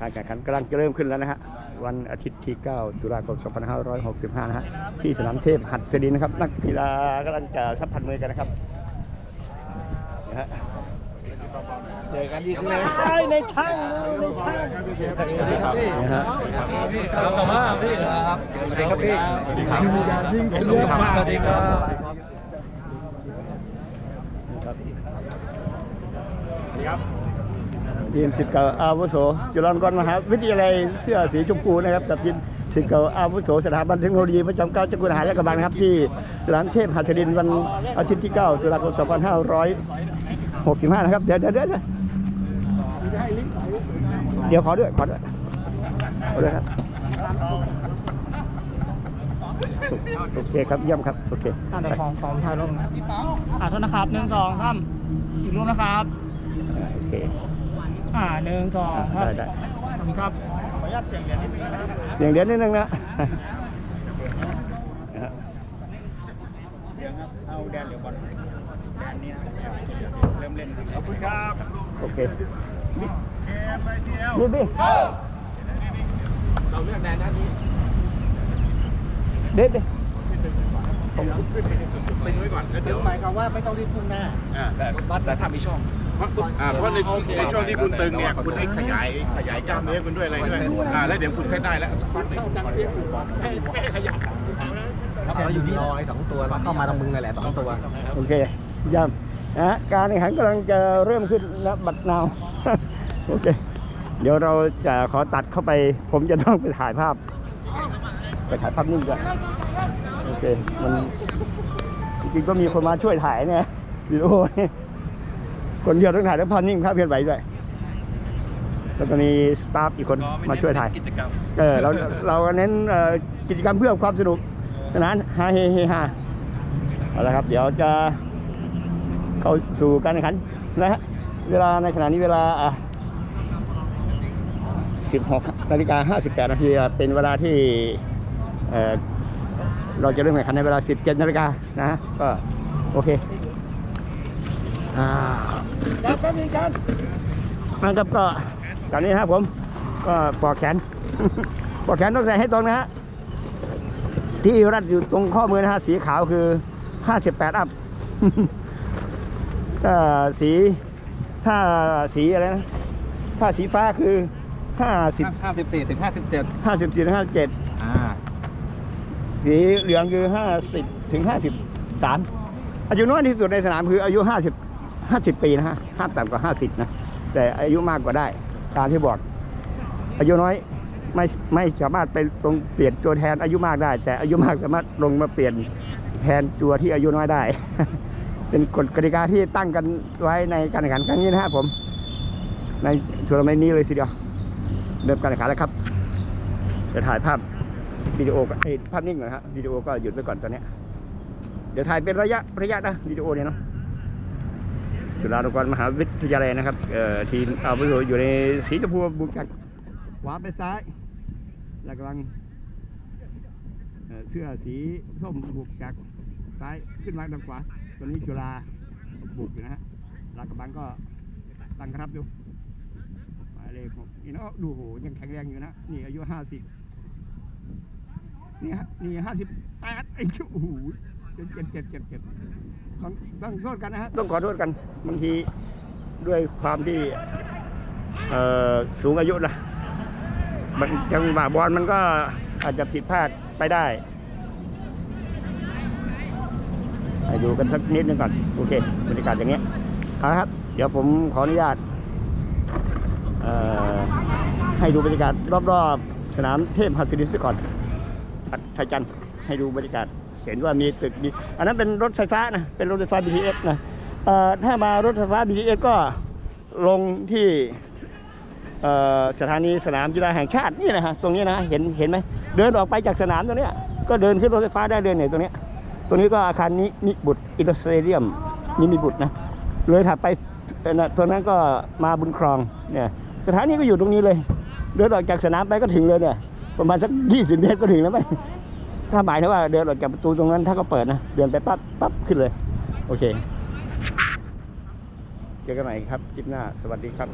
การแข่งขันกำลังจะเริ่มขึ้นแล้วนะฮะวันอาทิตย์ที่ 9 ตุลาคม 2565 นะฮะที่สนามเทพหัดสดินนะครับ นักกีฬากำลังจะสัมพันธ์มือกันนะครับนะฮะเจอกันอีกแล้วในช่างในช่างนะฮะครับสวัสดีพี่ครับสวัสดีครับพี่สวัสดีครับยิ่งผมเยอะมากสวัสดีครับนะครับ ทีมสิทธิ์เก่าอาวุโสจุฬาลงกรณ์มหาวิทยาลัยเสื้อสีชมพูนะครับกับทีมสิทธิ์เก่าอาวุโสสถาบันเทคโนโลยีประจำเกล้าจักรวรรดิและกระบังนะครับที่สนามเทพหัสดินวันอาทิตย์ที่ 9 ตุลาคม 2565 นะครับเดี๋ยวเดี๋ยวเดี๋ยวเดี๋ยวขอด้วยขอด้วยขอด้วยครับโอเคครับเยี่ยมครับโอเคอ่าในของของถ่ายรูปนะอ่าโทษนะครับหนึ่งสองสามอีกรูปนะครับ โอเคอ่าหนึ่งสองครับได้ได้ขอบคุณครับอย่างเดียวนิดนึงนะนะฮะเอาแดนเดี๋ยวบอลแดนนี้เริ่มเล่นขอบคุณครับโอเคนี่นี่ดิเราเลือกแดนด้านนี้ เด็ดดิ ตึงไว้ก่อนแล้วเดี๋ยวหมายความว่าไม่ต้องรีบพุ่งหน้า อ่าแต่แต่ถ้ามีช่อง เพราะอ่าเพราะในในช่วงที่คุณตึงเนี่ยคุณให้ขยายขยายกล้ามเนื้อคุณด้วยอะไรด้วยอ่าแล้วเดี๋ยวคุณเซตได้แล้วสักพักหนึ่ง เราอยู่ที่รอยสองตัวแล้วเข้ามาทางมึงนั่นแหละสองตัว โอเคเย่ำนะฮะการแข่งขันกำลังจะเริ่มขึ้นณบัดนาว โอเค เดี๋ยวเราจะขอตัดเข้าไป ผมจะต้องไปถ่ายภาพ ไปถ่ายภาพนิ่งก่อน โอเค มันจริงๆก็มีคนมาช่วยถ่ายเนี่ยวิดีโอเนี่ยคนเดียวต้องถ่ายแล้วภาพนิ่งภาพเคลื่อนไหวด้วยแล้วก็มีสตาฟอีกคนมาช่วยถ่าย กิจกรรมเออเราเราเน้นเอ่อกิจกรรมเพื่อความสนุกสนานฮาเฮเฮฮาเอาละครับ เดี๋ยวจะเข้าสู่การแข่งขันนะฮะเวลาในขณะนี้เวลาอะ16นาฬิกา58นาทีอะเป็นเวลาที่ เอ่อเราจะเริ่มแข่งขันในเวลา 17นาฬิกานะฮะก็โอเคอ่าจับกันอีกกันนะครับก็ตอนนี้นะครับผมก็ปอกแขนปอกแขนต้องใส่ให้ตรงนะฮะที่รัดอยู่ตรงข้อมือนะฮะสีขาวคือ 58 อัพถ้าสีถ้าสีอะไรนะถ้าสีฟ้าคือ 50ห้าสิบสี่ถึงห้า สิบเจ็ด54ถึง57อ่าสีเหลืองคือ50ถึง53อายุน้อยที่สุดในสนามคืออายุ50 50ปีนะฮะห้ามต่ำกว่า50นะ แต่อายุมากกว่าได้ ตามที่บอก อายุน้อยไม่ไม่สามารถไปลงเปลี่ยนตัวแทนอายุมากได้ แต่อายุมากสามารถลงมาเปลี่ยนแทนตัวที่อายุน้อยได้ เป็นกฎกติกาที่ตั้งกันไว้ในการแข่งขันครั้งนี้นะครับผม ในทัวร์นาเมนต์นี้เลยทีเดียวเริ่มการแข่งขันแล้วครับจะถ่ายภาพ วิดีโอก็เอ้ภาพนิ่งก่อนฮะวิดีโอก็หยุดไว้ก่อนตอนนี้ เดี๋ยวถ่ายเป็นระยะระยะนะวิดีโอเนี่ยเนาะจุฬาลงกรณ์มหาวิทยาลัยนะครับเอ่อทีมอาวุโสอยู่ในสีชมพูบุกจากขวาไปซ้ายแล้วกำลังเสื้อสีส้มบุกจากซ้ายขึ้นมาทางขวาตอนนี้จุฬาบุกอยู่นะฮะลาดกระบังก็ตั้งครับดูหมายเลขหกนี่เนาะดูโหยังแข็งแรงอยู่นะนี่อายุห้าสิบ นี่ฮะนี่ห้าสิบแปดไอ้เจ้าโอ้โหเจ็บเจ็บเจ็บเจ็บเจ็บต้องต้องโทษกันนะฮะต้องขอโทษกันบางทีด้วยความที่เอ่อสูงอายุนะบางจังหวะบอลมันก็อาจจะผิดพลาดไปได้ให้ดูกันสักนิดนึงก่อน โอเคบรรยากาศอย่างเงี้ยเอาละครับ เดี๋ยวผมขออนุญาตให้ดูบรรยากาศรอบๆ สนามเทพหัสดินซะก่อน อัดไทยจันให้ดูบรรยากาศเห็นว่ามีตึกมีอันนั้นเป็นรถไฟฟ้านะเป็นรถไฟฟ้า BTS นะถ้ามารถไฟฟ้า BTS ก็ลงที่สถานีสนามกีฬาแห่งชาตินี่นะฮะตรงนี้นะเห็นเห็นไหมเดินออกไปจากสนามตรงนี้ก็เดินขึ้นรถไฟฟ้าได้เลยเนี่ยตรงนี้ตรงนี้ก็อาคารนิมิบุตรอินดสเตเดียมนิมิบุตรนะเลยถัดไปเอ่อนะตรงนั้นก็มาบุญครองเนี่ยสถานีก็อยู่ตรงนี้เลย เดินออกจากสนามไปก็ถึงเลยเนี่ย ประมาณสักยี่สิบเมตรก็ถึงแล้วไหมถ้าหมายถึงว่าเดินออกจากประตูตรงนั้นถ้าก็เปิดนะ เดินไปปั๊บปั๊บขึ้นเลย โอเค เจอกันใหม่ครับคลิปหน้า สวัสดีครับ